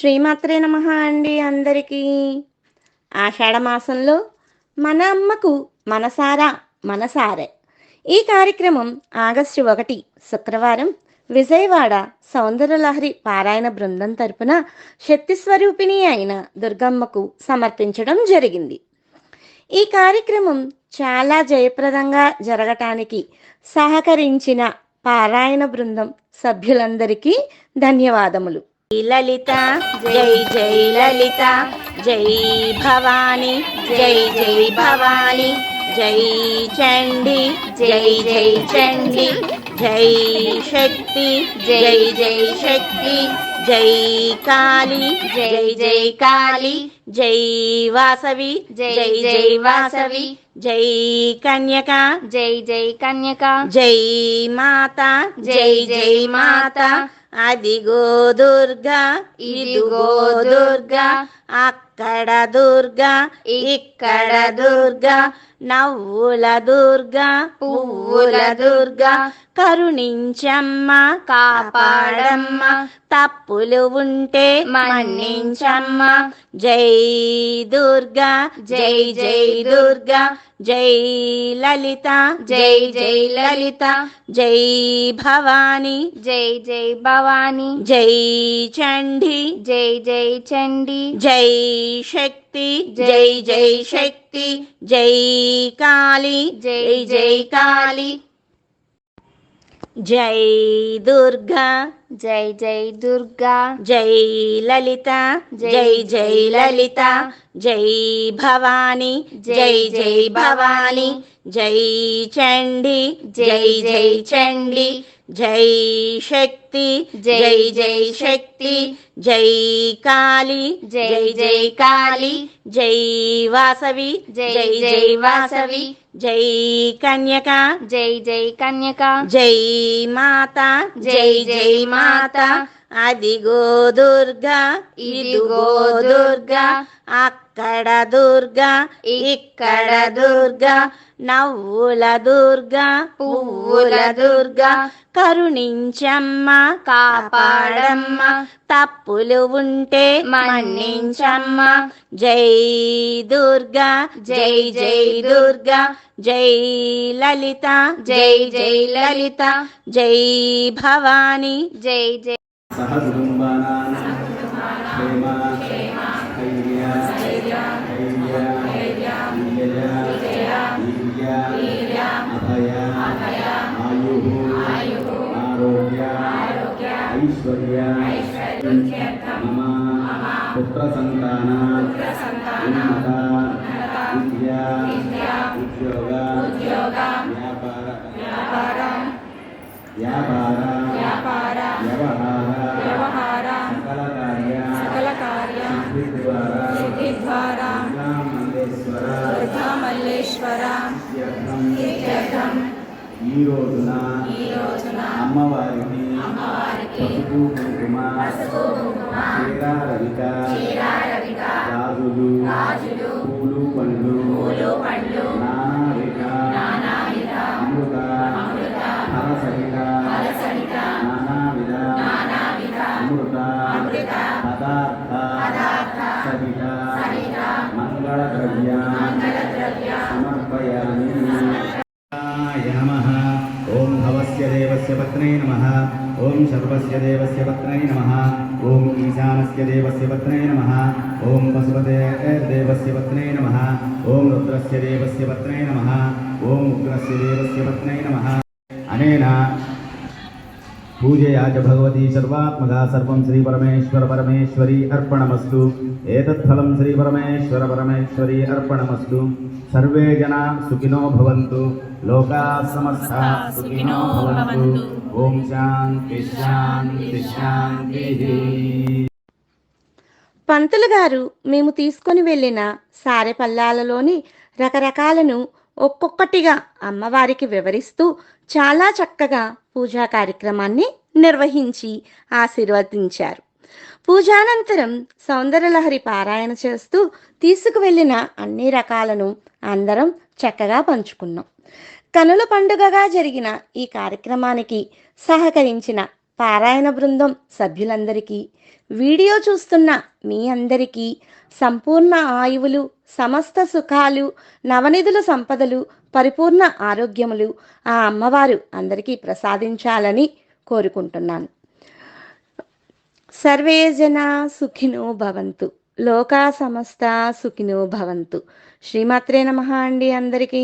శ్రీమాత్రే నమ అండి అందరికీ. ఆషాఢ మాసంలో మన అమ్మకు మనసారా మనసారే. ఈ కార్యక్రమం ఆగస్టు ఒకటి శుక్రవారం విజయవాడ సౌందర్యలహరి పారాయణ బృందం తరపున శక్తి స్వరూపిణి అయిన దుర్గమ్మకు సమర్పించడం జరిగింది. ఈ కార్యక్రమం చాలా జయప్రదంగా జరగటానికి సహకరించిన పారాయణ బృందం సభ్యులందరికీ ధన్యవాదములు. లలిత జై జై లలిత జై భవాని జై జై భవాని జై చండి జై జై చండి జై శక్తి జై జై శక్తి జై కాళీ జై జై కాళీ జై వాసవి జై జై వాసవి జై కన్యక జై జై కన్యక జై మాత జై జై మాత అదిగో దుర్గా ఇదిగో దుర్గా అక్కడ దుర్గా ఇక్కడ దుర్గా నవ్వుల దుర్గా పువ్వుల దుర్గా కరుణించమ్మ కాపాడమ్మ తప్పులు ఉంటే మన్నించమ్మ. జై దుర్గా జై జై దుర్గా జై లలిత జై జై లలిత జై భవాని జై జై భవాని జై చండి జై జై చండి జై శక్తి జై జై శక్తి జై కాళీ జై జై కాళీ జై దుర్గా జై జై దుర్గా జై లలిత జై జై లలిత జై భవాని జై జై భవాని జై చండి జై జై చండి జై శక్తి జై జై శక్తి జై కాళీ జై జై కాళీ జై వాసవి జై జై వాసవి జై కన్యక జై జై కన్యక జై మాత జై జై మాత. అదిగో దుర్గా ఇదిగో దుర్గా అక్కడ దుర్గా ఇక్కడ దుర్గా నవ్వుల దుర్గా పువ్వుల దుర్గా కరుణించమ్మ కాపాడమ్మ తప్పులు ఉంటే మన్నించమ్మ. జై దుర్గా జై జై దుర్గా జై లలిత జై జై లలిత జై భవాని. జై జై. సహ కుటుంబానాం వీర్య అభయ ఆయు ఆరోగ్య ఐశ్వర్య మమ పుత్ర సంతాన ఉన్నత విద్య ఉద్యోగ వ్యాపార వ్యాపార వ్యవహార ఈ రోజున అమ్మవారిని పసుపు కుంకుమ చీరారవిక గాజులు పూలు పండ్లు నానావిధ అమృత ఫలసహిత నానావిధ అమృత పదార్థ ఓం భవస్య దేవస్య పత్నే నమః ఓం సర్వస్య దేవస్య పత్నే నమః ఓం ఈశానస్య దేవస్య పత్నే నమః ఓం పశుపతే దేవస్య పత్నే నమః ఓం రుద్రస్య దేవస్య పత్నే నమః ఓం ఉగ్రస్య దేవస్య పత్నే నమః అనేన పూజయా చ భగవతి సర్వాత్మగా సర్వం శ్రీ పరమేశ్వర పరమేశ్వరి అర్పణమస్తు ఏతత్ఫలం శ్రీ పరమేశ్వర పరమేశ్వరి అర్పణమస్తు సర్వే జనా సుఖినో భవంతు లోకా సమస్తా సుఖినో భవంతు ఓం శాంతి శాంతి శాంతి పంతులు గారు మేము తీసుకొని వెళ్ళిన సారె పల్లాలలోని రకరకాలను ఒక్కొక్కటిగా అమ్మవారికి వివరిస్తూ చాలా చక్కగా పూజా కార్యక్రమాన్ని నిర్వహించి ఆశీర్వదించారు. పూజానంతరం సౌందర్యలహరి పారాయణ చేస్తూ తీసుకువెళ్ళిన అన్ని రకాలను అందరం చక్కగా పంచుకున్నాం. కనుల పండుగగా జరిగిన ఈ కార్యక్రమానికి సహకరించిన పారాయణ బృందం సభ్యులందరికీ వీడియో చూస్తున్న మీ అందరికీ సంపూర్ణ ఆయువులు సమస్త సుఖాలు నవనిధుల సంపదలు పరిపూర్ణ ఆరోగ్యములు ఆ అమ్మవారు అందరికీ ప్రసాదించాలని కోరుకుంటున్నాను. సర్వే జన సుఖినో భవంతు. లోకా సమస్త సుఖినో భవంతు. శ్రీమాత్రే నమ అండి అందరికీ.